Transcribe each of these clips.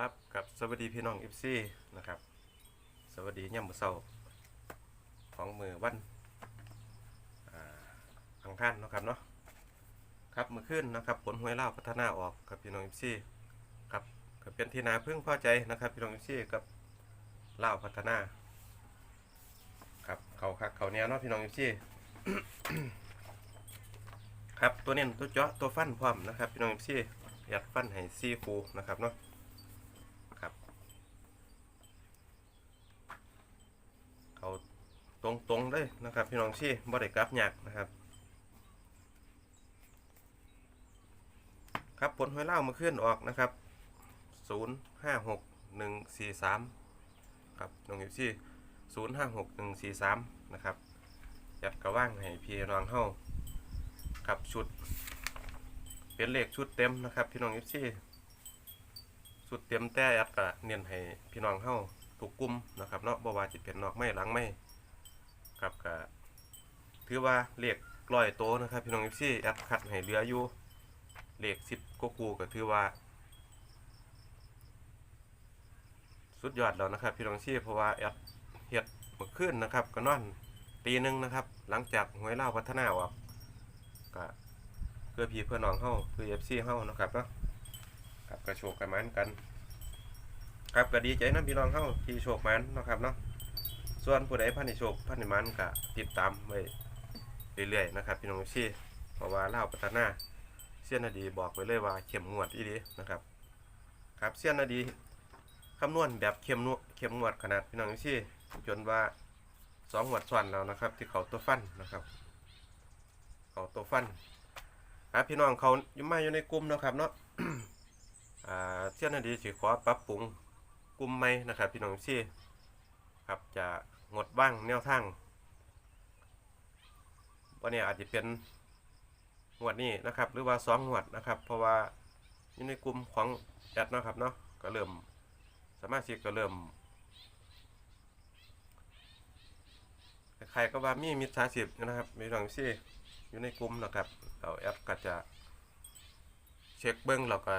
ครับกับสวัสดีพี่น้องอิฟซี่นะครับ สวัสดีย่ำมือเศร้าของมือวันอังคารนะครับเนาะครับมือขึ้นนะครับผลหวยเล่าพัฒนาออกกับพี่น้องอิฟซี่ครับก็เป็นที่นาพึ่งพอใจนะครับพี่น้องอิฟซี่กับเล่าพัฒนาครับเขาคักเขาเนี้ยเนาะพี่น้องอิฟซี่ครับตัวเน้นตัวเจาะตัวฟันพร้อมนะครับพี่น้องอิฟซี่ยัดฟันให้ซีฟูนะครับเนาะ ครับเขา ตรงตรงๆเลยนะครับ พี่น้องชี่บ่ได้กลับยากนะครับ ครับผลหวยเล่ามาขึ้นออกนะครับศูนย์ห้าหกหนึ่งสี่สามครับน้องอยู่ที่ศูนย์ห้าหกหนึ่งสี่สามนะครับยัดกระว่างให้พี่น้องเฮาครับชุด เป็นเลขชุดเต็มนะครับพี่น้องอยู่ที่สุดเต็มแต่แอดก็เน้นให้พี่น้องเฮาถูกกลุ่มนะครับเนาะบ่ว่าสิเป็นนอกไม่หลังไม่ ครับก็ถือว่าเลขร้อยโตนะครับ พี่น้อง FC แอดคัดให้เหลืออยู่เลข10ก็กูก็ถือว่า สุดยอดแล้วนะครับ พี่น้องซี่เพราะว่าแอดเฮ็ดเมื่อคืนนะครับ ก็นอนตีหนึ่งนะครับ หลังจากหวยเล่าพัฒนาออกก็เพื่อพี่เพื่อน้องเฮาเพื่อ FC เฮานะครับเนาะครับกระโชกกันมันกัน ครับก็ดีใจนะพี่น้องเข้าที่โชคมันนะครับเนาะ ส่วนผู้ใดพันธิโชคพันธิมันก็ติดตามไว้เรื่อยๆนะครับพี่น้องชี่เพราะว่าเล่าวพัฒนาเสี้ยนนาดีบอกไว้เลยว่าเข้มงวดอีดีนะครับ ครับเสี้ยนนาดีคำนวณแบบเข้มนวดเข้มงวดขนาดพี่น้องชี่จนว่าสองหวดซ้อนแล้วนะครับ ที่เขาตัวฟันนะครับ เขาตัวฟันครับพี่น้องเขายู่มาอยู่ในกลุ่มนะครับเนาะอ่าเช่นอดีสิขอปรับปรุงกลุ่มใหม่นะครับ พี่น้องชี่ครับจะ งดบ้างแนวทางวันนี้อาจจะเป็นงวดนี้นะครับ หรือว่าสองงวดนะครับ เพราะว่าอยู่ในกลุ่มของแอดนะครับเนาะก็เริ่มสามารถชิกก็เริ่มใครก็ว่ามีมิจฉาชีพนะครับพี่น้องชี่อยู่ในกลุ่มนะครับเราแอดก็จะเช็คเบิ้องเราก็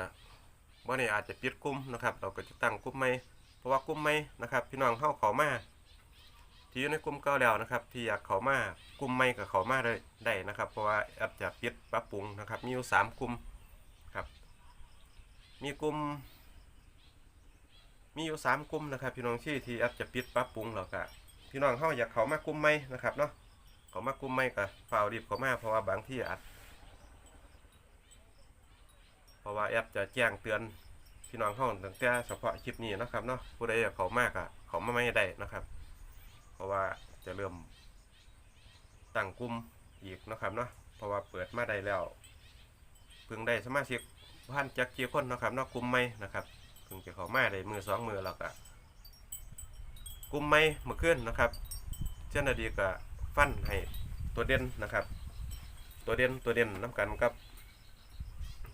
ว่านี่อาจจะปิดกลุ่มนะครับ เราก็จะตั้งกลุ่มใหม่เพราะว่ากลุ่มใหม่นะครับ พี่น้องเข้าขามา ที่อยู่ในกลุ่มเก่าแล้วนะครับ ที่อยากเขามากลุ่มใหม่กับเขามาได้ได้นะครับ เพราะว่าอาจจะปิดปรับปรุงนะครับ มีอยู่สามกลุ่มครับ มีกลุ่มมีอยู่สามกลุ่มนะครับ พี่น้องที่ที่อาจจะปิดปรับปรุงแล้วก็พี่น้องเข้าอยากเขามากลุ่มใหม่นะครับเนาะเขามากลุ่มใหม่กับเฝ่ารีบเขามาเพราะว่าบางที่อาจเพราะว่าแอปจะแจ้งเตือนพี่น้องเขาตั้งแต่เฉพาะคลิปนี้นะครับเนาะผู้ใดอยากเขามากอะเขามาไม่ได้นะครับ ว่าจะเริ่มตั้งกลุ่มอีกนะครับเนาะเพราะว่าเปิดมาได้แล้วเพิ่งได้สมาชิกพันจักกี่คนนะครับนาะกลุ่มไม่นะครับเพิ่งจะเขามาได้มือสองมือแล้วก็กลุ่มไม่เมื่อคืนนะครับเจ้าหน้าที่ก็ฟันให้ตัวเด่นนะครับ ตัวเด่นตัวเด่นน้กันกับ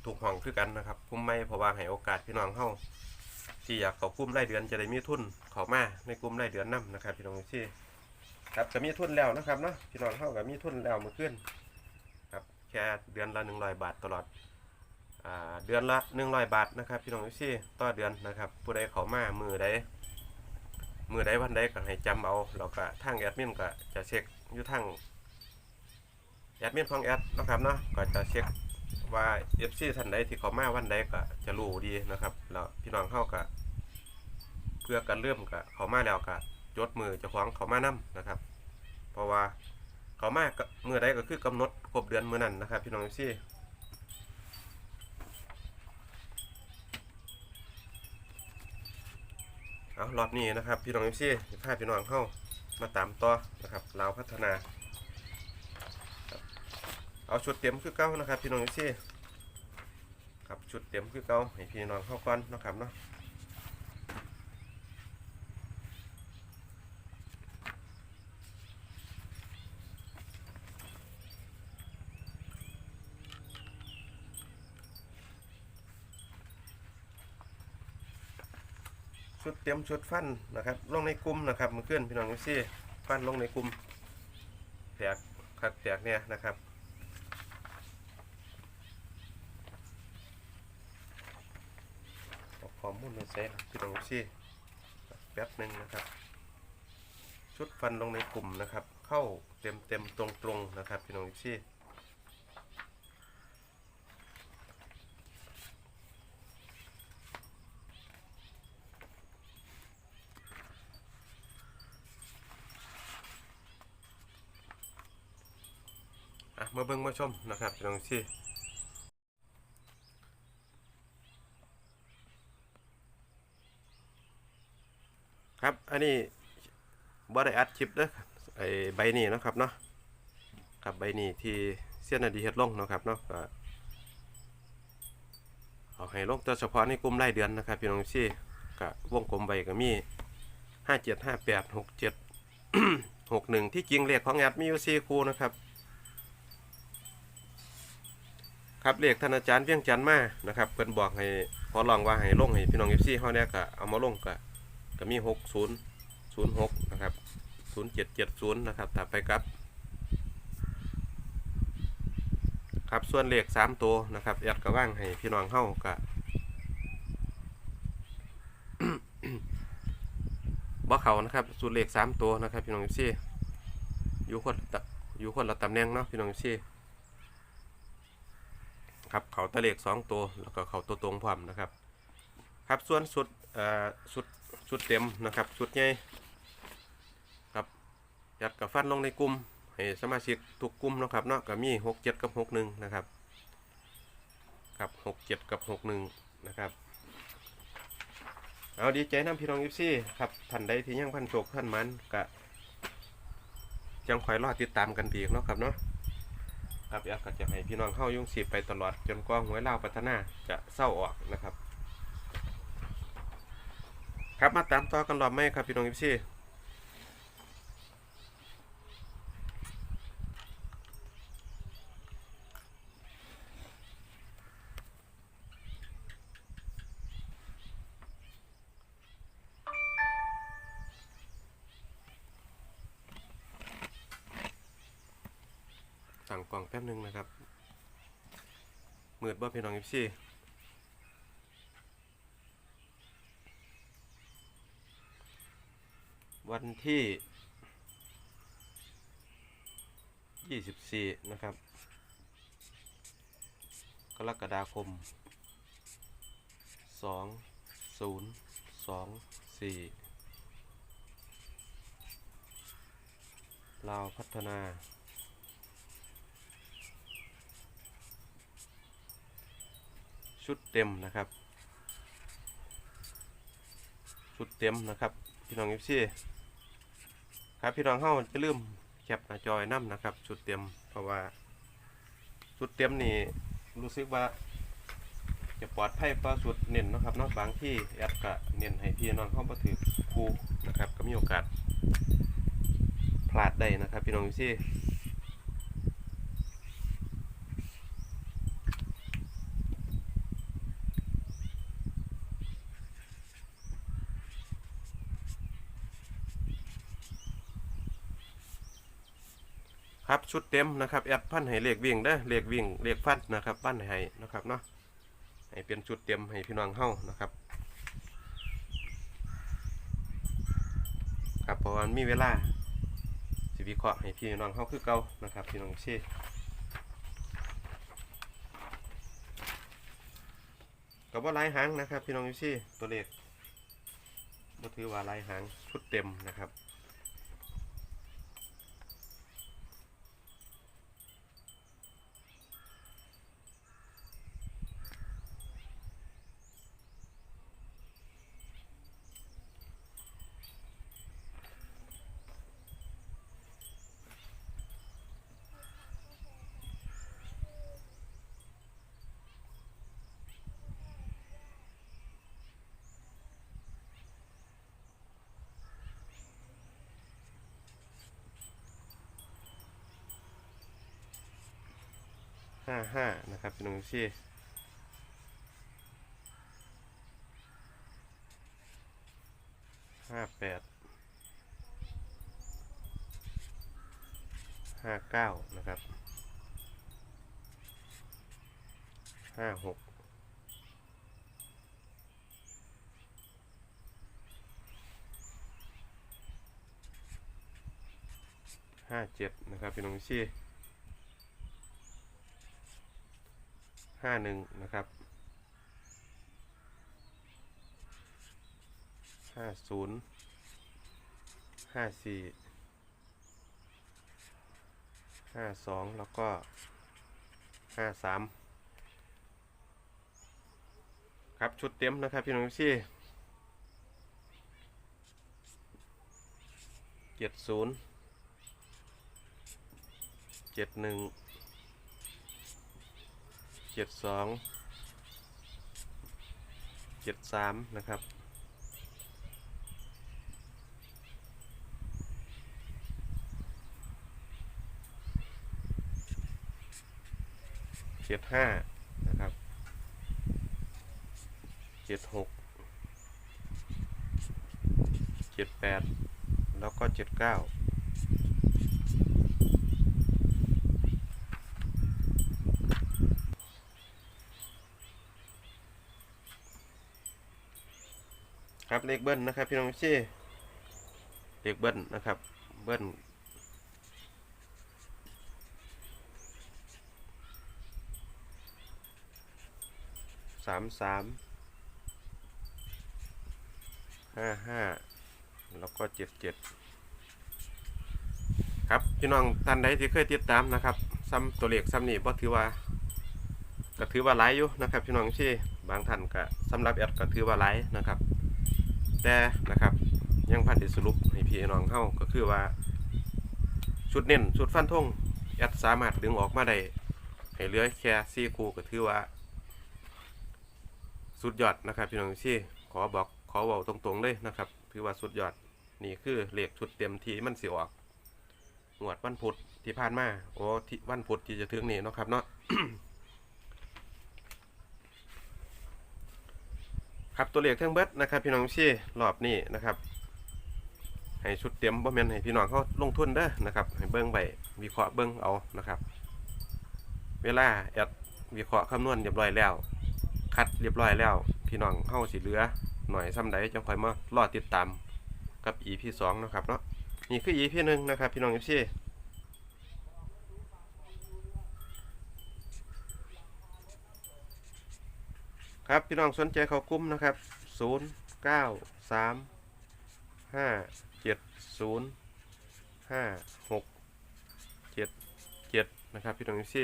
ถูกห้องคือกันนะครับคุ้มไม่เพราะว่าให้โอกาสพี่น้องเข้าที่อยากเขาคุ้มรายเดือนจะได้มีทุนเขามาในกลุ่มรายเดือนนํนะครับพี่น้องที่ ครับก็มีทุนแล้วนะครับเนาะพี่น้องเข้ากับมีทุนแล้วเมื่อคืนครับแค่เดือนละหนึ่งร้อยบาทตลอดอ่าเดือนละหนึ่งร้อยบาทนะครับ พี่น้องที่ต่อเดือนนะครับ ผู้ใดเขามามือใดมือใดวันใดก็ให้จำเอาเราก็ทางแอดมินก็จะเช็คอยู่ทางแอดมินของแอดนะครับเนาะก็จะเช็คว่าเอฟซีท่านใดที่เขามาวันใดก็จะรู้ดีนะครับแล้วพี่น้องเข้าก็เพื่อกันเริ่มก็เขามาแล้วก็ จดมือเจ้าของเขามานํนะครับ เพราะว่าเขามาก็มือใดก็คือกำหนดครบเดือนมือนั้นนะครับ พี่น้องซีเอารอบนี้นะครับ พี่น้องเอฟซีพาพี่น้องเข้ามาตามต่อนะครับลาวพัฒนา เอาชุดเต็มคือเก้านะครับ พี่น้องซี่ครับชุดเต็มคือเก้าให้พี่น้องเข้าก่อนนะครับเนาะ ชุดเต็มชุดฟันนะครับลงในกลุ่มนะครับเมื่อคืนพี่น้องซี่ฟันลงในกลุ่มแตกคักแตกเนี่ยนะครับขออมูลในเซ็พี่น้องซี่แป๊บหนึ่งนะครับ ชุดฟันลงในกลุ่มนะครับ เข้าเต็มเต็มตรงตรงๆนะครับพี่น้องซี่ อะมาเบิ่งมาชมนะครับพี่น้องซี่ครับ อันนี้บ่ได้อัดคลิปเด้อไอใบนี้นะครับเนาะครับใบนี้ที่เสี้ยนอดีเฮ็ดลงนะครับเนาะก็เอาให้ลงแต่เฉพาะในกลุ่มรายเดือนนะครับพี่น้องซี่ก็วงกลมใบก็มีห้าเจ็ดห้าแปดหกเจ็ดหกหนึ่งที่จริงเลขของแอดมีอยู่สี่คู่นะครับ ครับเลขท่านอาจารย์เวียงจันทร์มานะครับเพิ่นบอกให้พอลองว่าให้ลงให้พี่น้องเอฟซีเฮาเนี่ยก็เอามาลงก็ก็มี 60 06นะครับ0770นะครับถัดไปครับ ครับส่วนเลข3ตัวนะครับแอดก็ว่างให้พี่น้องเฮาก็บ่เขานะครับสูตรเลข3ตัวนะครับพี่น้องซี่อยู่คนตะอยู่คนละตำแหน่งเนาะพี่น้องซี่ ครับเขาตะเลข2ตัวแล้วก็เขาตัวตรงพร้อมนะครับ ครับส่วนสุดเอ่อสุดสุดเต็มนะครับสุดใหญ่ครับยัดกับฟันลงในกลุ่มให้สมาชิกทุกกลุ่มนะครับเนาะก็มีหกเจ็ดกับหกหนึ่งนะครับครับหกเจ็ดกับหกหนึ่งนะครับเอาดีใจน้ำพี่น้องยิปซี่ครับท่านใดที่ยังพันโชคท่านมันกะจังคอยรอติดตามกันดีกเนาะครับเนาะ ครับอยากจะให้พี่น้องเข้ายุ่งสีไปตลอดจนกว่าหวยเล่าพัฒนาจะเศร้าออกนะครับ ครับมาตามต่อกันรอบไหมครับพี่น้องยิปซี่ งกล่องแป๊บหนึงนะครับมืดบ่พี่น้องยิปซี่วันที่ 24 นะครับ กรกฎาคม 2 0 2 4ลาวพัฒนา ชุดเต็มนะครับ ชุดเต็มนะครับพี่น้องเอฟซีครับพี่น้องเฮาจะลืมแคปหน้าจอยน้ำนะครับชุดเต็มเพราะว่าชุดเต็มนี่รู้สึกว่าจะปลอดภัยกว่าชุดเน้นนะครับนาะบางที่แอดก็เน้นให้พี่น้องเข้ามาถือครูนะครับ ก็มีโอกาสพลาดได้นะครับ พี่น้องเอฟซี ครับชุดเต็มนะครับแอดพันให้เลขวิ่งได้เลขวิ่งเลขฟันนะครับปั้นให้นะครับเนาะให้เป็นชุดเต็มให้พี่น้องเฮานะครับครับเพราะมันมีเวลาสิวิเคราะห์ให้พี่น้องเฮาคือเก่านะครับพี่น้องเช่ก็บ่หลายหางนะครับ พี่น้องเช่ตัวเลขบ่ถือว่าลายหางชุดเต็มนะครับ ห้าห้านะครับเป็น้องซี่ห้าแปดห้าเก้านะครับห้าหกห้าเจ็ดนะครับเป็น้องซี่ ห้าหนึ่งนะครับห้าศูนย์ห้าสี่ห้าสองแล้วก็ห้าสามครับชุดเต็มนะครับพี่น้องซี่เจ็ดศูนย์เจ็ดหนึ่ง เจ็ดสองเจ็ดสามนะครับ เจ็ดห้านะครับ เจ็ดหก เจ็ดแปด แล้วก็เจ็ดเก้า ครับเลขเบิ้ลนะครับพี่น้องชี่เลขเบิ้ลนะครับ เบิ้ลสามสามห้าห้าแล้วก็เจ็ดเจ็ดครับพี่น้องท่านใดที่เคยติดตามนะครับซ้ำตัวเลขซ้ำนี่บ่ถือว่าก็ถือว่าหลายอยู่นะครับ พี่น้องที่บางท่านก็สำหรับแอดก็ถือว่าหลายนะครับ แต่นะครับยังพันธิสรุปให้พี่น้องเฮาก็คือว่า ชุดเน้นชุดฟันธงแอดสามารถดึงออกมาได้ให้เหลือแค่สี่คู่ก็ถือว่า สุดยอดนะครับพี่น้องที่ขอบอกขอบอกตรงๆเลยนะครับถือว่าสุดยอดนี่คือเหลขชุดเต็มทีมันสิออกงวดวันพุธที่ผ่านมาโอ้ที่วันพุธที่จะถึงนี่นะครับเนาะ ครับตัวเลขทั้งเบิดนะครับ พี่น้องที่รอบนี้นะครับ ให้ชุดเต็มบ่แม่นให้พี่น้องเขาลงทุนเด้อนะครับ ให้เบิ่งไปวิเคราะห์เบิ่งเอานะครับ เวลาแอดวิเคราะห์คำนวณเรียบร้อยแล้ว คัดเรียบร้อยแล้ว พี่น้องเฮาสิเหลือ หน่อยซ้ำใดจังคอยมารอติดตามกับ EP 2นะครับเนาะนี่คือ EP หนึ่งนะครับ พี่น้อง FC ครับ พี่น้องสนใจเขากุ้มนะครับ 0 9 3 5 7 0 5 6 7 7 นะครับ พี่น้อง FC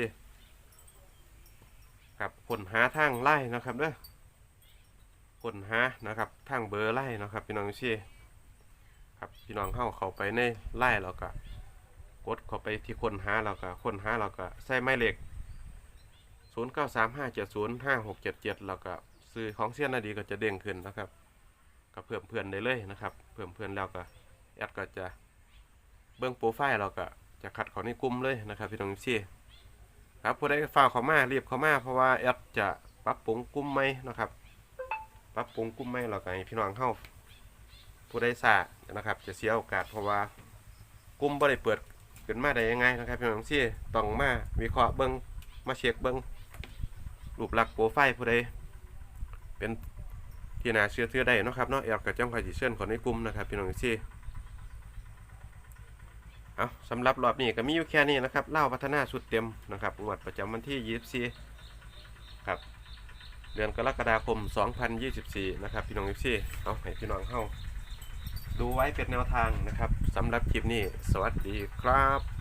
ครับค้นหาทางไล่นะครับเด้อค้นหานะครับทางเบอร์ไล่นะครับ พี่น้องชี่ครับพี่น้องเข้าเข้าไปในไล่เราก็กดเข้าไปที่คนหาเราก็คนหาเราก็ใส่ไม้เหล็ก ศูนย์เก้าสามห้าเจ็ดศูนย์ห้าหกเจ็ดเจ็ดเราก็ซื้อของเสี้ยนนาดีก็จะเด้งขึ้นนะครับก็เพิ่มเพื่อนได้เลยนะครับ เพิ่มเพื่อนแล้วก็แอดก็จะเบื้องโปรไฟล์เราก็จะคัดเขาในกลุ่มเลยนะครับพี่น้องชี่ครับผู้ใดฝากเขามารีบเขามาเพราะว่าแอดจะปรับปรุงกลุ่มใหมนะครับปรับปรุงกลุ่มใหมเราก็ให้พี่น้องเข้าผู้ใดทราบนะครับ จะเสียโอกาสเพราะว่ากลุ่มบ่ได้เปิดขึ้นมาได้ยังไงนะครับพี่น้องที่ต้องมาวิเคราะห์เบิ้องมาเช็คเบิ้อง รูปลักษณ์โปรไฟล์ผู้ใดเป็นที่น่าเชื่อถือได้นะครับเนาะแอดก็จ้องคอยสิเชิญคนในกลุ่มนะครับพี่น้องที่เอาสำหรับรอบนี้ก็มีอยู่แค่นี้นะครับเล่าพัฒนาสุดเต็มนะครับงวดประจำวันที่ 24 ครับ เดือนกรกฎาคม 2024 นะครับพี่น้องเอฟซีเอาให้พี่น้องเข้าดูไว้เป็นแนวทางนะครับสำหรับคลิปนี้ สวัสดีครับ